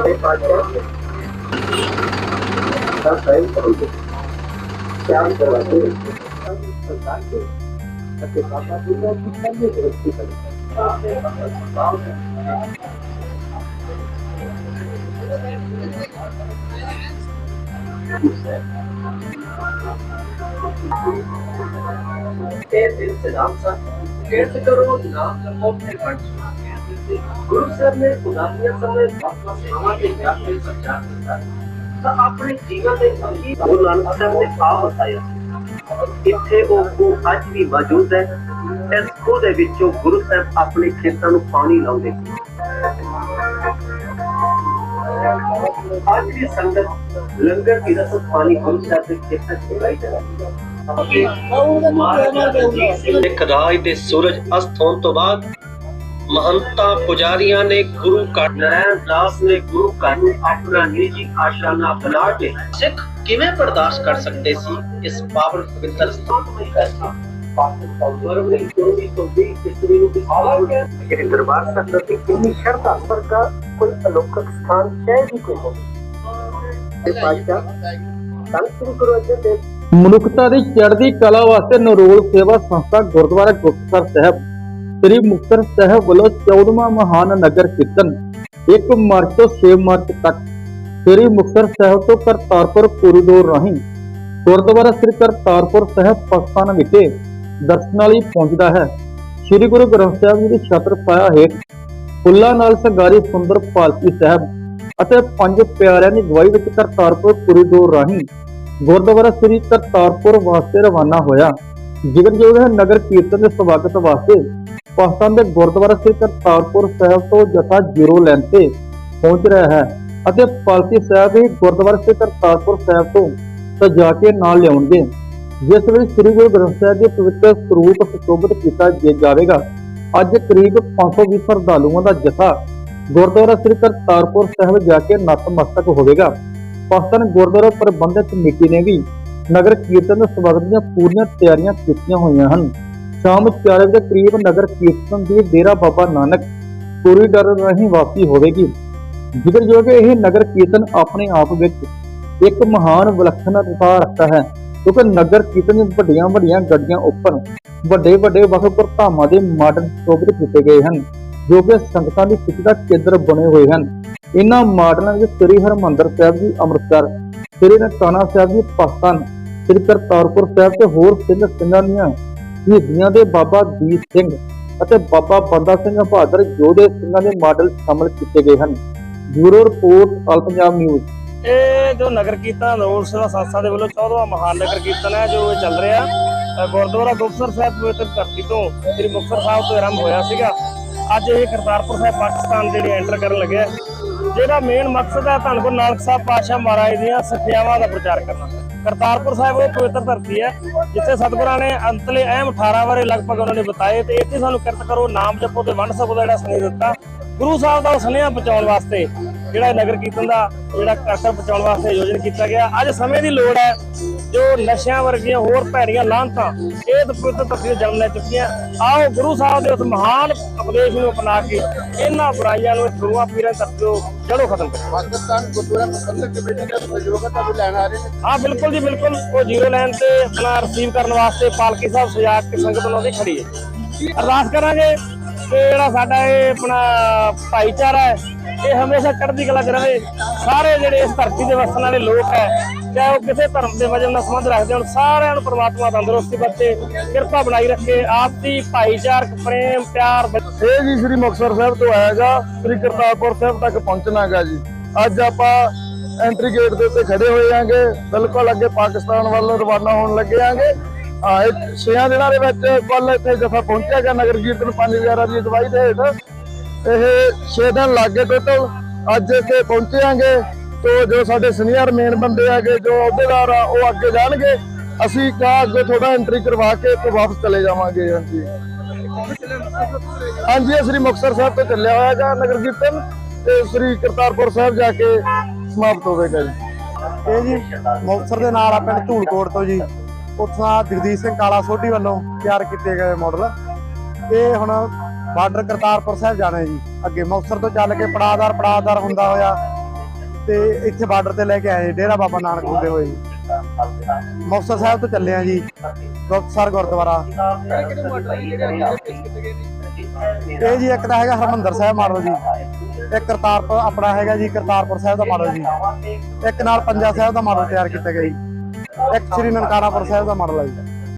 ਛੋਟੇ ਪਾਤਸ਼ਾਹ ਦਾ ਸਹੀ ਕਰੋਗੇ ਚਾਰ ਦਰਵਾਜ਼ੇ ਸਰਦਾਰ ਦੇ ਅਤੇ ਬਾਬਾ ਜੀ ਦਾ ਕਿੰਨੇ ਦਰਸਤੀ ਤੇ ਦਿਲ ਸੇ ਨਾਮ ਸਾ ਕੇਸ ਗੁਰੂ ਸਾਹਿਬ ਨੇ ਉਦਾਸੀਆਂ ਸਮੇਂ ਆਪਣਾ ਸੇਵਾ ਦੇ ਵਿਆਹ ਤੇ ਸੰਚਾਰ ਕੀਤਾ। ਤਾਂ ਆਪਣੇ ਜੀਵਨ ਦੇ ਅੰਗੀ ਗੁਰੂ ਨਾਨਕ ਸਾਹਿਬ ਨੇ ਆਪ ਬਤਾਇਆ ਇੱਥੇ ਉਹ ਖੂਹ ਅੱਜ ਵੀ ਮੌਜੂਦ ਹੈ। ਇਸ ਖੂਹ ਦੇ ਵਿੱਚੋਂ ਗੁਰੂ ਸਾਹਿਬ ਆਪਣੇ ਖੇਤਾਂ ਨੂੰ ਪਾਣੀ ਲਾਉਂਦੇ ਅੱਜ ਵੀ ਸੰਗਤ ਲੰਗਰ ਦੀ ਰਸਮ ਪਾਣੀ ਗੁਰੂ ਸਾਹਿਬ ਦੇ ਖੇਤਾਂ 'ਚ ਚਲਾਈ ਜਾਂਦੀ ਹੈ। ਮਹਾਰਾਜਾ ਇੱਕ ਰਾਜ ਦੇ ਸੂਰਜ ਅਸਤ ਹੋਣ ਤੋਂ ਬਾਅਦ ਮਹੰਤਾ ਪੁਜਾਰੀਆਂ ਨੇ ਗੁਰੂ ਘਰ ਨਰੈਣ ਦਾਸ ਨੇ ਗੁਰੂ ਘਰ ਨੂੰ ਆਪਣਾ ਨਿੱਜੀ ਆਸ਼ਾਨਾ ਬਣਾ ਕੇ ਸਿੱਖ ਕਿਵੇਂ ਬਰਦਾਸ਼ਤ ਕਰ ਸਕਦੇ ਸੀ? ਇਸ ਪਾਵਨ ਪਵਿੱਤਰ ਸਥਾਨ ਸਥਾਨ ਵਿੱਚ ਬੈਠਾ ਪਾਕਿਸਤਾਨ ਫਰਵਰੀ 2420 ਈਸਵੀ ਨੂੰ ਵਿਸਾਲਾ ਕਿ ਦਰਬਾਰ ਸਾਹਿਬ ਦੀ ਕਿੰਨੀ ਸ਼ਰਧਾ ਪਰ ਦਾ ਕੋਈ ਅਲੌਕਿਕ ਸਥਾਨ ਸ਼ਾਇਦ ਹੀ ਕੋਈ ਹੋਵੇ ਇਹ ਪਾਸ਼ਾ ਸੰਤ ਸ੍ਰੀ ਗੁਰੂ ਅਰਜਨ ਦੇਵ ਮਨੁੱਖਤਾ ਦੀ ਚੜ੍ਹਦੀ ਕਲਾ ਵਾਸਤੇ ਨਰੋਲ ਸੇਵਾ ਸੰਸਥਾ ਗੁਰਦੁਆਰਾ ਗੁਪਤਸਰ ਸਾਹਿਬ ਸ੍ਰੀ ਮੁਕਤਸਰ ਸਾਹਿਬ ਵੱਲੋਂ 14ਵਾਂ ਮਹਾਨ ਨਗਰ ਕੀਰਤਨ 1 ਮਾਰਚ ਤੋਂ 6 ਮਾਰਚ ਤੱਕ, ਸ੍ਰੀ ਮੁਕਤਸਰ ਸਾਹਿਬ ਤੋਂ ਕਰਤਾਰਪੁਰ ਕੋਰੀਡੋਰ ਰਾਹੀਂ ਗੁਰਦੁਆਰਾ ਸ੍ਰੀ ਕਰਤਾਰਪੁਰ ਸਾਹਿਬ ਪਾਕਿਸਤਾਨ ਵਿਖੇ ਦਰਸ਼ਨਾਂ ਲਈ ਪਹੁੰਚਦਾ ਹੈ। ਸ੍ਰੀ ਗੁਰੂ ਗ੍ਰੰਥ ਸਾਹਿਬ ਜੀ ਦੀ ਛਤਰ ਪਾਇਆ ਹੇਠ ਫੁੱਲਾਂ ਨਾਲ ਸੰਗਾਰੀ ਸੁੰਦਰ ਪਾਲਕੀ ਸਾਹਿਬ ਅਤੇ ਪੰਜ ਪਿਆਰਿਆਂ ਦੀ ਗਵਾਹੀ ਵਿੱਚ ਕਰਤਾਰਪੁਰ ਕੋਰੀਡੋਰ ਰਾਹੀਂ ਗੁਰਦੁਆਰਾ ਸ੍ਰੀ ਕਰਤਾਰਪੁਰ ਵਾਸਤੇ ਰਵਾਨਾ ਹੋਇਆ। ਜ਼ਿਕਰਯੋਗ ਨਗਰ ਕੀਰਤਨ ਦੇ ਸਵਾਗਤ ਵਾਸਤੇ ਪਾਕਿਸਤਾਨ ਦੇ ਗੁਰਦੁਆਰਾ ਸ੍ਰੀ ਕਰਤਾਰਪੁਰ ਸਾਹਿਬ ਤੋਂ ਜਥਾ ਜ਼ੀਰੋ ਲੈਣ ਤੇ ਪਹੁੰਚ ਰਿਹਾ ਹੈ ਅਤੇ ਪਾਲਕੀ ਸਾਹਿਬ ਵੀ ਗੁਰਦੁਆਰਾ ਸ੍ਰੀ ਕਰਤਾਰਪੁਰ ਸਾਹਿਬ ਤੋਂ ਸਜਾ ਕੇ ਨਾਲ ਲਿਆਉਣਗੇ, ਜਿਸ ਵਿੱਚ ਸ੍ਰੀ ਗੁਰੂ ਗ੍ਰੰਥ ਸਾਹਿਬ ਦੇ ਪਵਿੱਤਰ ਸਰੂਪ ਸੁਸ਼ੋਭਿਤ ਕੀਤਾ ਜਾਵੇਗਾ। ਅੱਜ ਕਰੀਬ 520 ਸ਼ਰਧਾਲੂਆਂ ਦਾ ਜਥਾ ਗੁਰਦੁਆਰਾ ਸ੍ਰੀ ਕਰਤਾਰਪੁਰ ਸਾਹਿਬ ਜਾ ਕੇ ਨਤਮਸਤਕ ਹੋਵੇਗਾ। ਪਾਕਿਸਤਾਨ ਗੁਰਦੁਆਰਾ ਪ੍ਰਬੰਧਕ ਕਮੇਟੀ ਨੇ ਵੀ ਨਗਰ ਕੀਰਤਨ ਦੇ ਸਵਾਗਤ ਦੀਆਂ ਪੂਰੀਆਂ ਤਿਆਰੀਆਂ ਕੀਤੀਆਂ ਹੋਈਆਂ ਹਨ। ਸ਼ਾਮ 4 ਵਜੇ ਕਰੀਬ ਨਗਰ ਕੀਰਤਨ ਦੀ ਡੇਰਾ ਬਾਬਾ ਨਾਨਕ ਕੋਰੀਡੋਰ ਰਾਹੀਂ ਵਾਪਸੀ ਹੋਵੇਗੀ। ਜ਼ਿਕਰਯੋਗ ਹੈ ਇਹ ਨਗਰ ਕੀਰਤਨ ਆਪਣੇ ਆਪ ਵਿੱਚ ਇੱਕ ਮਹਾਨ ਵਿਲੱਖਣ ਵਿਲੱਖਣਤਾ ਰੱਖਦਾ ਹੈ ਕਿਉਂਕਿ ਨਗਰ ਕੀਰਤਨ ਦੀਆਂ ਵੱਡੀਆਂ ਵੱਡੀਆਂ ਗੱਡੀਆਂ ਉੱਪਰ ਵੱਡੇ ਵੱਡੇ ਵਖਪੁਰ ਧਾਮਾਂ ਦੇ ਮਾਡਲ ਸ਼ੋਭਿਤ ਕੀਤੇ ਗਏ ਹਨ, ਜੋ ਕਿ ਸੰਗਤਾਂ ਦੀ ਸਿੱਖ ਦਾ ਕੇਂਦਰ ਬਣੇ ਹੋਏ ਹਨ। ਇਹਨਾਂ ਮਾਡਲਾਂ ਵਿੱਚ ਸ੍ਰੀ ਹਰਮੰਦਰ ਸਾਹਿਬ ਜੀ, ਅੰਮ੍ਰਿਤਸਰ, ਸ੍ਰੀ ਨਨਕਾਣਾ ਸਾਹਿਬ ਜੀ, ਪਾਕਿਸਤਾਨ, ਸ੍ਰੀ ਕਰਤਾਰਪੁਰ ਸਾਹਿਬ ਤੇ ਹੋਰ ਸਿੰਘ ਸਿੰਘਾਂ ਦੀਆਂ ਸ਼ਹੀਦੀਆਂ ਦੇ ਬਾਬਾ ਦੀਪ ਸਿੰਘ ਅਤੇ ਬਾਬਾ ਬੰਦਾ ਸਿੰਘ ਬਹਾਦਰ ਯੋਧੇ ਸਿੰਘਾਂ ਦੇ ਮਾਡਲ ਸ਼ਾਮਲ ਕੀਤੇ ਗਏ ਹਨ। Bureau report all Punjab news. ਇਹ ਜੋ ਨਗਰ ਕੀਰਤਨ ਰੋਡ ਸੇਵਾ ਸੰਸਥਾ ਦੇ ਵੱਲੋਂ 14ਵਾਂ ਮਹਾਨ ਨਗਰ ਕੀਰਤਨ ਹੈ, ਜੋ ਇਹ ਚੱਲ ਰਿਹਾ ਗੁਰਦੁਆਰਾ ਗੁਪਤਸਰ ਸਾਹਿਬ ਪਵਿੱਤਰ ਧਰਤੀ ਤੋਂ ਸ੍ਰੀ ਮੁਕਤਸਰ ਸਾਹਿਬ ਤੋਂ ਆਰੰਭ ਹੋਇਆ ਸੀਗਾ। ਅੱਜ ਇਹ ਕਰਤਾਰਪੁਰ ਸਾਹਿਬ ਪਾਕਿਸਤਾਨ ਜਿਹੜੇ ਐਂਟਰ ਕਰਨ ਲੱਗਿਆ ਜਿਹੜਾ ਮੇਨ ਮਕਸਦ ਹੈ ਧੰਨ ਗੁਰੂ ਨਾਨਕ ਸਾਹਿਬ ਪਾਤਸ਼ਾਹ ਮਹਾਰਾਜ ਦੀਆਂ ਸਿੱਖਿਆਵਾਂ ਦਾ ਪ੍ਰਚਾਰ ਕਰਨਾ। ਕਰਤਾਰਪੁਰ ਸਾਹਿਬ ਉਹ ਪਵਿੱਤਰ ਧਰਤੀ ਹੈ, ਜਿੱਥੇ ਸਤਿਗੁਰਾਂ ਨੇ ਅੰਤਲੇ ਅਹਿਮ 18 ਬਾਰੇ ਲਗਭਗ ਉਹਨਾਂ ਨੇ ਬਤਾਏ ਤੇ ਇੱਥੇ ਸਾਨੂੰ ਕਿਰਤ ਕਰੋ, ਨਾਮ ਜਪੋ ਤੇ ਵੰਡ ਸਕੋ ਦਾ ਜਿਹੜਾ ਸੁਨੇਹਾ ਦਿੱਤਾ। ਗੁਰੂ ਸਾਹਿਬ ਦਾ ਸੁਨੇਹਾ ਪਹੁੰਚਾਉਣ ਵਾਸਤੇ ਜਿਹੜਾ ਨਗਰ ਕੀਰਤਨ ਦਾ ਜਿਹੜਾ ਕਰਤੱਵ ਪਹੁੰਚਾਉਣ ਵਾਸਤੇ ਆਯੋਜਨ ਕੀਤਾ ਗਿਆ। ਅੱਜ ਸਮੇਂ ਦੀ ਲੋੜ ਹੈ ਜੋ ਨਸ਼ਿਆਂ ਵਰਗੀਆਂ ਹੋਰ ਭੈੜੀਆਂ ਲਾਂਤਾਂ ਇਹ ਤਾਂ ਪਵਿੱਤਰ ਧਰਤੀ ਤੇ ਜਨਮ ਲੈ ਚੁੱਕੀਆਂ। ਆਓ ਗੁਰੂ ਸਾਹਿਬ ਦੇ ਉਸ ਮਹਾਨ ਉਪਦੇਸ਼ ਨੂੰ ਅਪਣਾ ਕੇ ਇਹਨਾਂ ਬੁਰਾਈਆਂ ਨੂੰ ਗੁਰੂਆਂ ਪੀਰਾਂ ਤੱਕ ਤੋਂ ਜੜੋਂ ਖਤਮ ਕਰੀਏ ਪਾਕਿਸਤਾਨ ਗੁਰਦੁਆਰਾ ਪ੍ਰਬੰਧਕ ਕਮੇਟੀ ਦੇ ਸਹਿਯੋਗਤਾ ਵੀ ਲੈਣ ਆ ਰਹੇ ਨੇ। ਹਾਂ ਬਿਲਕੁਲ ਜੀ ਬਿਲਕੁਲ। ਉਹ ਜ਼ੀਰੋ ਲਾਈਨ ਤੇ ਆਪਣਾ ਰਿਸੀਵ ਕਰਨ ਵਾਸਤੇ ਪਾਲਕੀ ਸਾਹਿਬ ਸਜਾ ਕੇ ਸੰਗਤ ਉਹਨਾਂ ਦੀ ਖੜੀ ਹੈ। ਅਰਦਾਸ ਕਰਾਂਗੇ ਕਿ ਜਿਹੜਾ ਸਾਡਾ ਇਹ ਆਪਣਾ ਭਾਈਚਾਰਾ ਹੈ ਇਹ ਹਮੇਸ਼ਾ ਚੜ੍ਹਦੀ ਕਲਾ 'ਚ ਰਹੇ। ਸਾਰੇ ਜਿਹੜੇ ਇਸ ਧਰਤੀ ਦੇ ਵਸਣ ਵਾਲੇ ਲੋਕ ਹੈ, ਚਾਹੇ ਉਹ ਕਿਸੇ ਧਰਮ ਦੇ ਵਜਨ ਨਾਲ ਸੰਬੰਧ ਰੱਖਦੇ ਹੋਣ, ਸਾਰਿਆਂ ਨੂੰ ਪ੍ਰਮਾਤਮਾ ਤੰਦਰੁਸਤੀ ਬਖਸ਼ੇ, ਕਿਰਪਾ ਬਣਾਈ ਰੱਖੇ ਆਪਸੀ ਭਾਈਚਾਰਕ, ਪ੍ਰੇਮ, ਪਿਆਰ ਇਹ ਜੀ ਸ੍ਰੀ ਮੁਕਤਸਰ ਸਾਹਿਬ ਤੋਂ ਆਏਗਾ ਸ੍ਰੀ ਕਰਤਾਰਪੁਰ ਸਾਹਿਬ ਤੱਕ ਪਹੁੰਚਣਾਗਾ ਜੀ। ਅੱਜ ਆਪਾਂ ਐਂਟਰੀ ਗੇਟ ਦੇ ਉੱਤੇ ਖੜੇ ਹੋਏ ਆਂਗੇ, ਬਿਲਕੁਲ ਅੱਗੇ ਪਾਕਿਸਤਾਨ ਵੱਲ ਰਵਾਨਾ ਹੋਣ ਲੱਗੇ ਆਂਗੇ। ਆ, ਇਹ ਛੇਆਂ ਦਿਨਾਂ ਦੇ ਵਿੱਚ ਕੱਲ ਇੱਥੇ ਜਥਾ ਪਹੁੰਚਿਆਗਾ ਨਗਰ ਕੀਰਤਨ 5000 ਦੀ ਅਗਵਾਈ ਦੇ ਹੇਠ। ਇਹ 6 ਦਿਨ ਲੱਗੇ ਟੋਟਲ। ਅੱਜ ਇੱਥੇ ਪਹੁੰਚੇ ਆਂਗੇ ਤੋ ਜੋ ਸਾਡੇ ਸੀਨੀਅਰ ਮੇਨ ਬੰਦੇ ਆਗੇ ਜੋ ਅਹੁਦੇਦਾਰ ਆ, ਉਹ ਅੱਗੇ ਜਾਣਗੇ। ਅਸੀਂ ਕਾ ਅੱਗੇ ਥੋੜਾ ਐਂਟਰੀ ਕਰਵਾ ਕੇ ਤੇ ਵਾਪਸ ਚਲੇ ਜਾਵਾਂਗੇ, ਹਾਂਜੀ। ਹਾਂਜੀ ਸ੍ਰੀ ਮੁਕਤਸਰ ਸਾਹਿਬ ਤੋਂ ਚੱਲਿਆ ਹੋਇਆ ਗਾ ਨਗਰ ਕੀਰਤਨ ਤੇ ਸ੍ਰੀ ਕਰਤਾਰਪੁਰ ਸਾਹਿਬ ਜਾ ਕੇ ਸਮਾਪਤ ਹੋਵੇਗਾ ਜੀ। ਇਹ ਜੀ, ਮੁਕਤਸਰ ਦੇ ਨਾਲ ਆ ਪਿੰਡ ਧੂਲਕੋਟ ਤੋਂ ਜੀ। ਉੱਥੋਂ ਜਗਦੀਸ਼ ਸਿੰਘ ਕਾਲਾ ਸੋਢੀ ਵੱਲੋਂ ਤਿਆਰ ਕੀਤੇ ਗਏ ਮਾਡਲ ਇਹ ਹੁਣ ਬਾਰਡਰ ਕਰਤਾਰਪੁਰ ਸਾਹਿਬ ਜਾਣਾ ਜੀ। ਅੱਗੇ ਮੁਕਤਸਰ ਤੋਂ ਚੱਲ ਕੇ ਪੜਾਦਾਰ ਪੜਾਦਾਰ ਹੁੰਦਾ ਹੋਇਆ। ਤੇ ਇੱਥੇ ਬਾਰਡਰ ਤੇ ਲੈ ਕੇ ਆਏ ਜੀ, ਡੇਰਾ ਬਾਬਾ ਨਾਨਕ ਹੁੰਦੇ ਹੋਏ ਜੀ। ਮੁਕਤਸਰ ਸਾਹਿਬ ਤੋਂ ਚੱਲੇ ਆ ਜੀ ਗੁਰਦੁਆਰਾ ਗੁਰਦੁਆਰਾ। ਇਹ ਜੀ ਇੱਕ ਤਾਂ ਹੈਗਾ ਹਰਮੰਦਰ ਸਾਹਿਬ ਮਾਡਲ ਜੀ। ਇੱਕ ਕਰਤਾਰਪੁਰ ਆਪਣਾ ਹੈਗਾ ਜੀ ਕਰਤਾਰਪੁਰ ਸਾਹਿਬ ਦਾ ਮਾਡਲ ਜੀ। ਇੱਕ ਨਾਲ ਪੰਜਾ ਸਾਹਿਬ ਦਾ ਮਾਡਲ ਤਿਆਰ ਕੀਤਾ ਗਿਆ ਜੀ। ਇੱਕ ਸ੍ਰੀ ਨਨਕਾਰਾਪੁਰ ਸਾਹਿਬ ਦਾ ਮਾਡਲ ਹੈ ਜੀ।